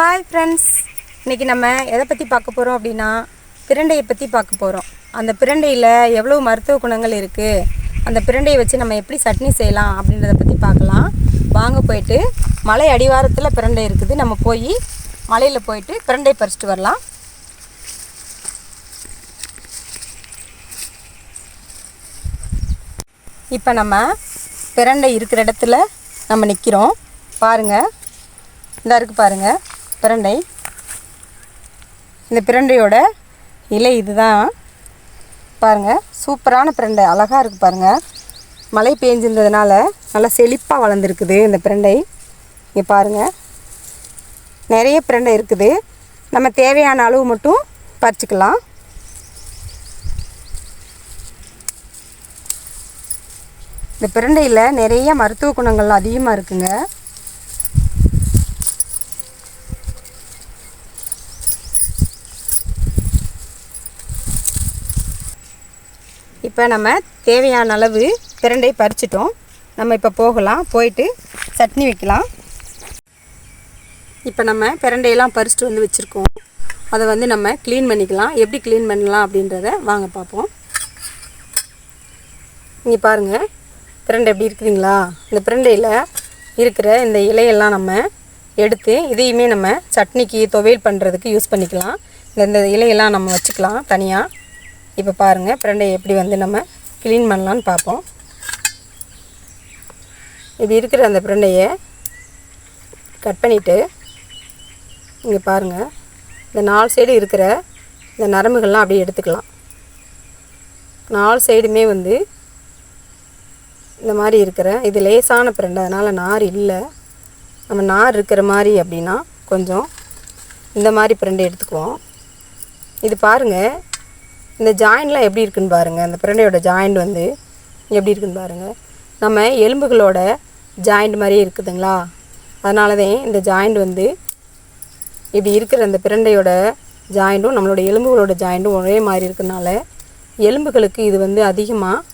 Hi friends இன்றைக்கி நம்ம எதை பற்றி பார்க்க போகிறோம் அப்படின்னா பிரண்டையை பற்றி பார்க்க போகிறோம் அந்த பிரண்டையில் எவ்வளோ மருத்துவ குணங்கள் இருக்குது அந்த பிரண்டையை வச்சு நம்ம எப்படி சட்னி செய்யலாம் அப்படின்றத பற்றி பார்க்கலாம். வாங்க போயிட்டு மலை அடிவாரத்தில் பிரண்டை இருக்குது. நம்ம போய் மலையில் போயிட்டு பிரண்டை பறிச்சிட்டு வரலாம். இப்போ நம்ம பிரண்டை இருக்கிற இடத்துல நம்ம நிற்கிறோம் பாருங்கள் இந்த இருக்கு பாருங்கள் பிரண்டை. இந்த பிரண்டையோட இலை இதுதான். பாருங்கள் சூப்பரான பிரண்டை. அழகாக இருக்குது பாருங்கள் மழை பெஞ்சிருந்ததுனால நல்லா செழிப்பாக வளர்ந்துருக்குது இந்த பிரண்டை. இங்கே பாருங்கள் நிறைய பிரண்டை இருக்குது. நம்ம தேவையான அளவு மட்டும் பறிச்சிக்கலாம். இந்த பிரண்டையில் நிறைய மருத்துவ குணங்கள் அதிகமாக இருக்குங்க. இப்போ நம்ம தேவையான அளவு பிரண்டை பறிச்சிட்டோம். நம்ம இப்போ போகலாம் போயிட்டு சட்னி வைக்கலாம். இப்போ நம்ம பிரண்டையெல்லாம் பறிச்சிட்டு வந்து வச்சுருக்கோம். அதை வந்து நம்ம க்ளீன் பண்ணிக்கலாம். எப்படி க்ளீன் பண்ணலாம் அப்படின்றத வாங்க பார்ப்போம். இங்கே பாருங்கள் பிரண்டை எப்படி இருக்குதுங்களா? இந்த பிரண்டையில் இருக்கிற இந்த இலையெல்லாம் நம்ம எடுத்து இதையுமே நம்ம சட்னிக்கு துவையல் பண்ணுறதுக்கு யூஸ் பண்ணிக்கலாம். இந்த இந்த இலையெல்லாம் நம்ம வச்சுக்கலாம் தனியாக இப்போ பாருங்கள் பிரண்டையை எப்படி வந்து நம்ம க்ளீன் பண்ணலான்னு பார்ப்போம். இப்படி இருக்கிற அந்த பிரண்டையை கட் பண்ணிவிட்டு இங்கே பாருங்கள் இந்த நாலு சைடு இருக்கிற இந்த நரம்புகள்லாம் அப்படியே எடுத்துக்கலாம். நாலு சைடுமே வந்து இந்த மாதிரி இருக்கிற இது லேசான பிரண்டை அதனால் நார் இல்லை. நம்ம நார் இருக்கிற மாதிரி அப்படின்னா கொஞ்சம் இந்த மாதிரி பிரண்டை எடுத்துக்குவோம். இது பாருங்கள் இந்த ஜாயின்லாம் எப்படி இருக்குன்னு பாருங்கள் அந்த பிரண்டையோட ஜாயிண்ட் வந்து எப்படி இருக்குன்னு பாருங்கள் நம்ம எலும்புகளோட ஜாயிண்ட் மாதிரியே இருக்குதுங்களா? அதனால தான் இந்த ஜாயிண்ட் வந்து இப்படி இருக்கிற அந்த பிரண்டையோட ஜாயிண்ட்டும் நம்மளோட எலும்புகளோட ஜாயிண்ட்டும் ஒரே மாதிரி இருக்கிறனால எலும்புகளுக்கு இது வந்து அதிகமாக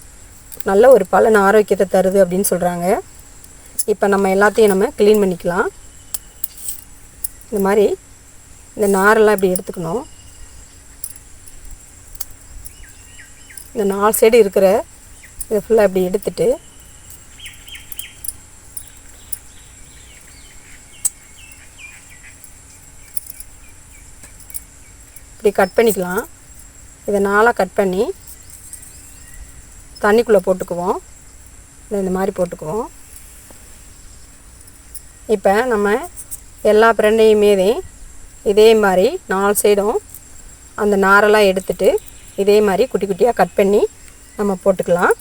நல்ல ஒரு பலன் ஆரோக்கியத்தை தருது அப்படின்னு சொல்கிறாங்க இப்போ நம்ம எல்லாத்தையும் நம்ம க்ளீன் பண்ணிக்கலாம். இந்த மாதிரி இந்த நாரெல்லாம் இப்படி எடுத்துக்கணும். இந்த நாலு சைடு இருக்கிற இதை ஃபுல்லாக இப்படி எடுத்துட்டு இப்படி கட் பண்ணிக்கலாம். இதை நாளாக கட் பண்ணி தண்ணிக்குள்ளே போட்டுக்குவோம். இந்த மாதிரி போட்டுக்குவோம். இப்போ நம்ம எல்லா பிரண்டையுமே இதே மாதிரி நாலு சைடும் அந்த நாரெல்லாம் எடுத்துட்டு இதே மாதிரி குட்டி குட்டியாக கட் பண்ணி நம்ம போட்டுக்கலாம்.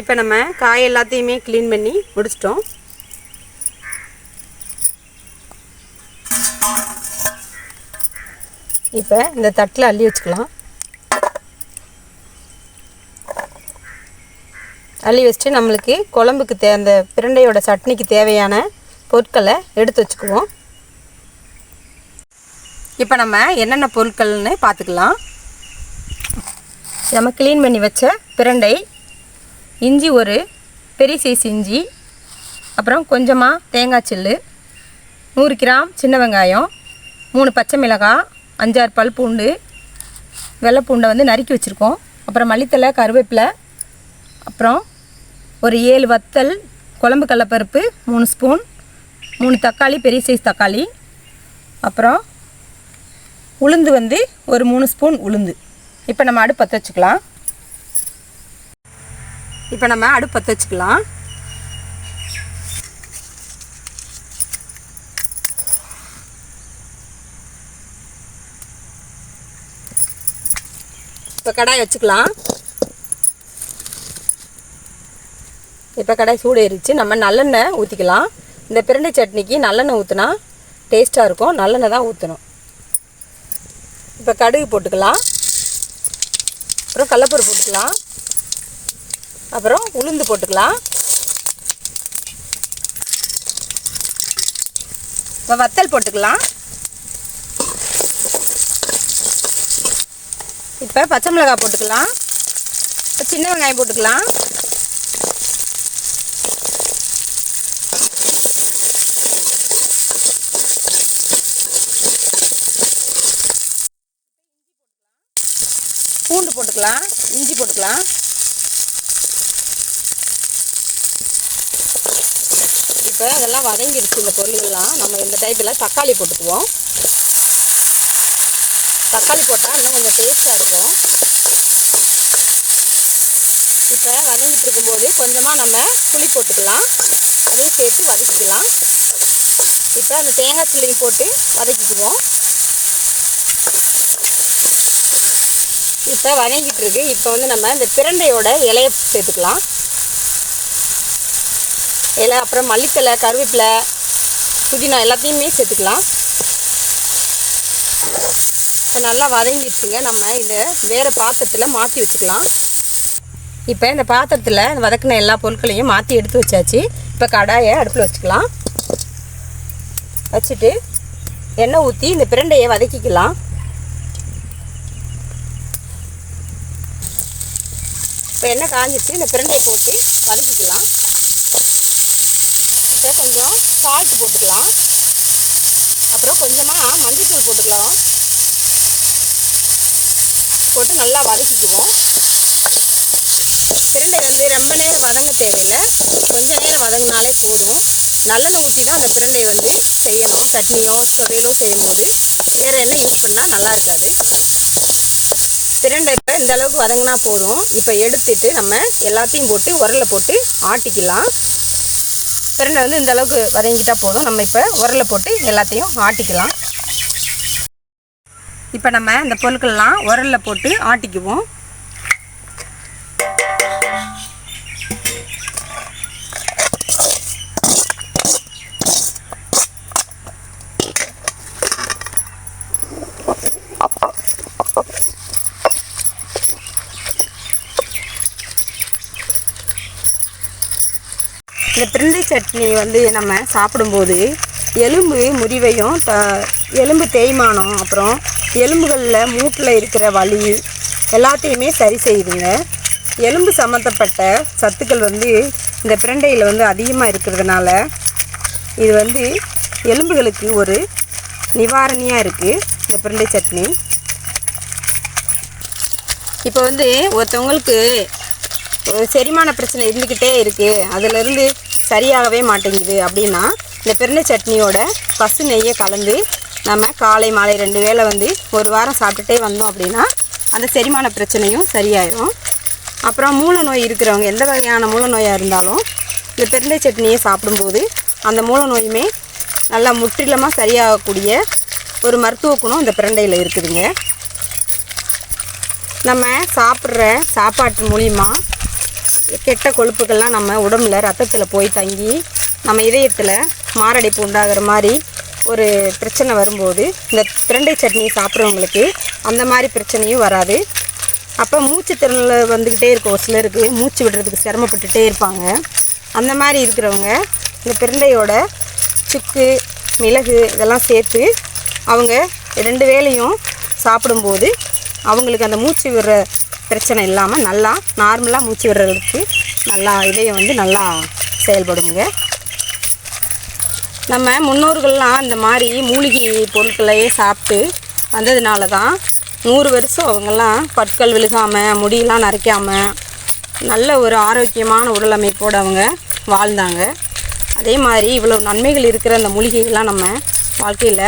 இப்போ நம்ம காய் எல்லாத்தையுமே க்ளீன் பண்ணி முடிச்சிட்டோம். இப்போ இந்த தட்டில் அள்ளி வச்சுக்கலாம். அள்ளி வச்சுட்டு நம்மளுக்கு குழம்புக்கு தே அந்த பிரண்டையோட சட்னிக்கு தேவையான பொருட்களை எடுத்து வச்சுக்குவோம். இப்போ நம்ம என்னென்ன பொருட்கள்னு பார்த்துக்கலாம். நம்ம க்ளீன் பண்ணி வச்ச பிரண்டை இஞ்சி ஒரு பெரிய சைஸ் இஞ்சி அப்புறம் கொஞ்சமாக தேங்காய் சில்லு நூறு கிராம் சின்ன வெங்காயம் மூணு பச்சை மிளகாய் அஞ்சாறு பல் பூண்டு வெள்ளைப்பூண்டை வந்து நறுக்கி வச்சுருக்கோம். அப்புறம் மல்லித்தலை கருவேப்பிலை அப்புறம் ஒரு ஏழு வத்தல் குழம்பு கடலப்பருப்பு மூணு ஸ்பூன் மூணு தக்காளி பெரிய சைஸ் தக்காளி அப்புறம் உளுந்து வந்து ஒரு மூணு ஸ்பூன் உளுந்து. இப்போ நம்ம அடுப்பு பற்ற வச்சுக்கலாம். இப்போ நம்ம அடுப்பு பற்ற வச்சுக்கலாம். இப்போ கடாய் வச்சுக்கலாம். இப்போ கடாய் சூடு ஏறிச்சு நம்ம நல்லெண்ணெய் ஊற்றிக்கலாம் இந்த பிரண்டை சட்னிக்கு நல்லெண்ணெய் ஊற்றினா டேஸ்ட்டாக இருக்கும். நல்லெண்ணெய் தான் ஊற்றணும் இப்போ கடுகு போட்டுக்கலாம். அப்புறம் கடலப்பருப்பு போட்டுக்கலாம். அப்புறம் உளுந்து போட்டுக்கலாம். இப்போ வத்தல் போட்டுக்கலாம். இப்போ பச்சை மிளகாய் போட்டுக்கலாம். இப்போ சின்ன வெங்காயம் போட்டுக்கலாம். பூண்டு போட்டுக்கலாம் இஞ்சி போட்டுக்கலாம். இப்போ அதெல்லாம் வதங்கிடுச்சு இந்த பொருள்கள்லாம். நம்ம இந்த டைப்பில் தக்காளி போட்டுக்குவோம். தக்காளி போட்டால் இன்னும் கொஞ்சம் டேஸ்ட்டாக இருக்கும். இப்போ வதங்கிட்டு இருக்கும்போது கொஞ்சமாக நம்ம புளி போட்டுக்கலாம். அதையும் சேர்த்து வதக்கிக்கலாம். இப்போ அந்த தேங்காய் துள்ளையும் போட்டு வதக்கிக்குவோம். இப்போ வதங்கிட்டு இருக்கு இப்போ வந்து நம்ம இந்த பிரண்டையோட இலையை சேர்த்துக்கலாம். இலை அப்புறம் மல்லித்தலை கருவேப்பிலை புதினா எல்லாத்தையுமே சேர்த்துக்கலாம். இப்போ நல்லா வதங்கிடுச்சுங்க. நம்ம இதை வேறு பாத்திரத்தில் மாற்றி வச்சுக்கலாம். இப்போ இந்த பாத்திரத்தில் வதக்கின எல்லா பொருட்களையும் மாற்றி எடுத்து வச்சாச்சு. இப்போ கடாயை அடுப்பில் வச்சுக்கலாம். வச்சுட்டு எண்ணெய் ஊற்றி இந்த பிரண்டையை வதக்கிக்கலாம். இப்போ எண்ணெய் காஞ்சிச்சு இந்த பிரண்டையை போட்டு வதக்கிக்கலாம். இப்போ கொஞ்சம் சால்ட் போட்டுக்கலாம். அப்புறம் கொஞ்சமாக மஞ்சத்தூள் போட்டுக்கலாம். போட்டு நல்லா வதக்கிக்குவோம். பிரண்டை வந்து ரொம்ப நேரம் வதங்க தேவையில்லை. கொஞ்சம் நேரம் வதங்கினாலே போதும். நல்லெண்ணெய் ஊற்றி தான் அந்த பிரண்டையை வந்து செய்யணும். சட்னியோ துவையலோ செய்யும்போது வேறு எண்ணெய் யூஸ் பண்ணால் நல்லா இருக்காது. பிரண்டை இப்போ இந்த அளவுக்கு வதங்கினா போதும். இப்போ எடுத்துட்டு நம்ம எல்லாத்தையும் போட்டு உரலில் போட்டு ஆட்டிக்கலாம். பிரண்டை வந்து இந்த அளவுக்கு வதங்கிட்டால் போதும். நம்ம இப்போ உரலில் போட்டு எல்லாத்தையும் ஆட்டிக்கலாம். இப்போ நம்ம இந்த பொருட்கள்லாம் உரலில் போட்டு ஆட்டிக்குவோம். இந்த பிரண்டை சட்னி வந்து நம்ம சாப்பிடும்போது எலும்பு முறிவையும் த எலும்பு தேய்மானம் அப்புறம் எலும்புகளில் மூட்டில் இருக்கிற வலி எல்லாத்தையுமே சரி செய்யுதுங்க. எலும்பு சம்மந்தப்பட்ட சத்துக்கள் வந்து இந்த பிரண்டையில் வந்து அதிகமாக இருக்கிறதுனால இது வந்து எலும்புகளுக்கு ஒரு நிவாரணியாக இருக்குது இந்த பிரண்டை சட்னி. இப்போ வந்து ஒருத்தவங்களுக்கு செரிமான பிரச்சனை இருந்துக்கிட்டே இருக்குது அதிலிருந்து சரியாகவே மாட்டேங்குது அப்படின்னா இந்த பெருண்டை சட்னியோட பசு நெய்யை கலந்து நம்ம காலை மாலை ரெண்டு வேளை வந்து ஒரு வாரம் சாப்பிட்டுட்டே வந்தோம் அப்படின்னா அந்த செரிமான பிரச்சனையும் சரியாயிடும் அப்புறம் மூல நோய் இருக்கிறவங்க எந்த வகையான மூல நோயாக இருந்தாலும் இந்த பெருண்டை சட்னியை சாப்பிடும்போது அந்த மூல நோயுமே நல்லா முற்றிலுமாக சரியாகக்கூடிய ஒரு மருத்துவ குணம் இந்த பிரண்டையில் இருக்குதுங்க. நம்ம சாப்பிட்ற சாப்பாட்டு மூலிமா கெட்ட கொழுப்புகள்லாம் நம்ம உடம்புல ரத்தத்தில் போய் தங்கி நம்ம இதயத்தில் மாரடைப்பு உண்டாகிற மாதிரி ஒரு பிரச்சனை வரும்போது இந்த பிரண்டை சட்னி சாப்பிட்றவங்களுக்கு அந்த மாதிரி பிரச்சனையும் வராது. அப்போ மூச்சு திறனில் வந்துக்கிட்டே இருக்கும். ஒரு சிலருக்கு மூச்சு விடுறதுக்கு சிரமப்பட்டுகிட்டே இருப்பாங்க. அந்த மாதிரி இருக்கிறவங்க இந்த பிரண்டையோட சுக்கு மிளகு இதெல்லாம் சேர்த்து அவங்க ரெண்டு வேளையும் சாப்பிடும்போது அவங்களுக்கு அந்த மூச்சு விடுற பிரச்சனை இல்லாமல் நல்லா நார்மலாக மூச்சு விடுறதுக்கு நல்லா இதயம் வந்து நல்லா செயல்படுங்க. நம்ம முன்னோர்கள்லாம் இந்த மாதிரி மூலிகை பொருட்களையே சாப்பிட்டு வந்ததுனால தான் நூறு வருஷம் அவங்கெல்லாம் பற்கள் விழுகாமல் முடியெல்லாம் நரைக்காமல் நல்ல ஒரு ஆரோக்கியமான உடல் அமைப்போடு அவங்க வாழ்ந்தாங்க. அதே மாதிரி இவ்வளோ நன்மைகள் இருக்கிற அந்த மூலிகைகள்லாம் நம்ம வாழ்க்கையில்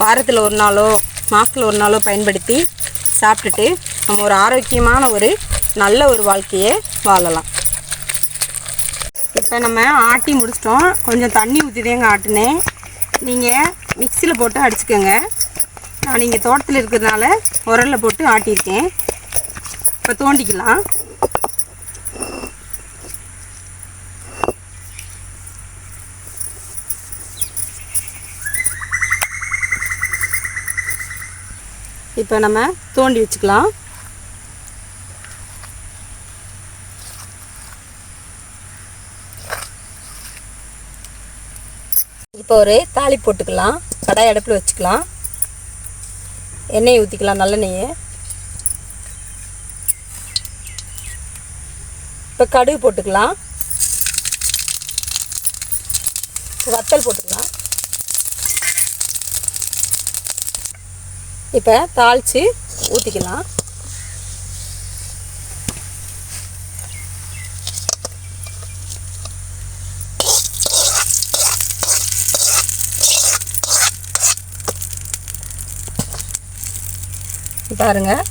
வாரத்தில் ஒரு நாளோ மாதத்தில் ஒரு நாளோ பயன்படுத்தி சாப்பிட்டுட்டு நம்ம ஒரு ஆரோக்கியமான ஒரு நல்ல ஒரு வாழ்க்கையை வாழலாம். இப்போ நம்ம ஆட்டி முடிச்சிட்டோம். கொஞ்சம் தண்ணி ஊற்றி தேங்க ஆட்டினேன். நீங்கள் மிக்சியில் போட்டு அடிச்சுக்கோங்க. நான் இங்கே தோட்டத்தில் இருக்கிறதுனால உரலில் போட்டு ஆட்டியிருக்கேன். இப்போ தோண்டிக்கலாம். இப்போ நம்ம தோண்டி வச்சுக்கலாம். இப்போ ஒரு தாளி போட்டுக்கலாம் கடாய் அடுப்பில் வச்சுக்கலாம். எண்ணெய் ஊற்றிக்கலாம் நல்லெண்ணெயை இப்போ கடுகு போட்டுக்கலாம். வத்தல் போட்டுக்கலாம். இப்போ தாளித்து ஊற்றிக்கலாம் பாருங்கள்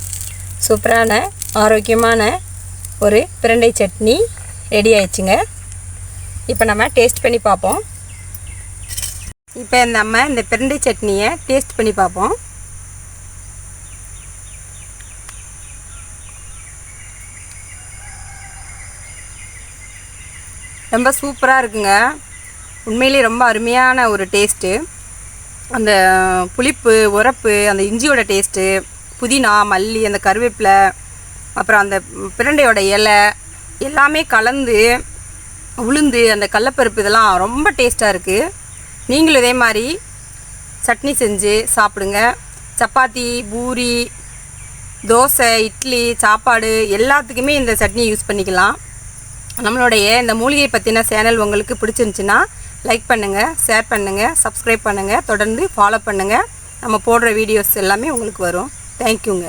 சூப்பரான ஆரோக்கியமான ஒரு பிரண்டை சட்னி ரெடி ஆயிடுச்சுங்க. இப்போ நம்ம டேஸ்ட் பண்ணி பார்ப்போம். இப்போ நம்ம இந்த பிரண்டை சட்னியை டேஸ்ட் பண்ணி பார்ப்போம். ரொம்ப சூப்பராக இருக்குங்க. உண்மையிலேயே ரொம்ப அருமையான ஒரு டேஸ்ட்டு அந்த புளிப்பு உரப்பு அந்த இஞ்சியோட டேஸ்ட்டு புதினா மல்லி அந்த கருவேப்பிலை அப்புறம் அந்த பிரண்டையோட இலை எல்லாமே கலந்து உளுந்து அந்த கடலப்பருப்பு இதெல்லாம் ரொம்ப டேஸ்ட்டாக இருக்குது நீங்களும் இதே மாதிரி சட்னி செஞ்சு சாப்பிடுங்க. சப்பாத்தி பூரி தோசை இட்லி சாப்பாடு எல்லாத்துக்குமே இந்த சட்னி யூஸ் பண்ணிக்கலாம். நம்மளுடைய இந்த மூலிகை பற்றின சேனல் உங்களுக்கு பிடிச்சிருந்துச்சின்னா லைக் பண்ணுங்கள் ஷேர் பண்ணுங்கள் சப்ஸ்கிரைப் பண்ணுங்கள் தொடர்ந்து ஃபாலோ பண்ணுங்கள் நம்ம போடுற வீடியோஸ் எல்லாமே உங்களுக்கு வரும். தேங்க்யூங்க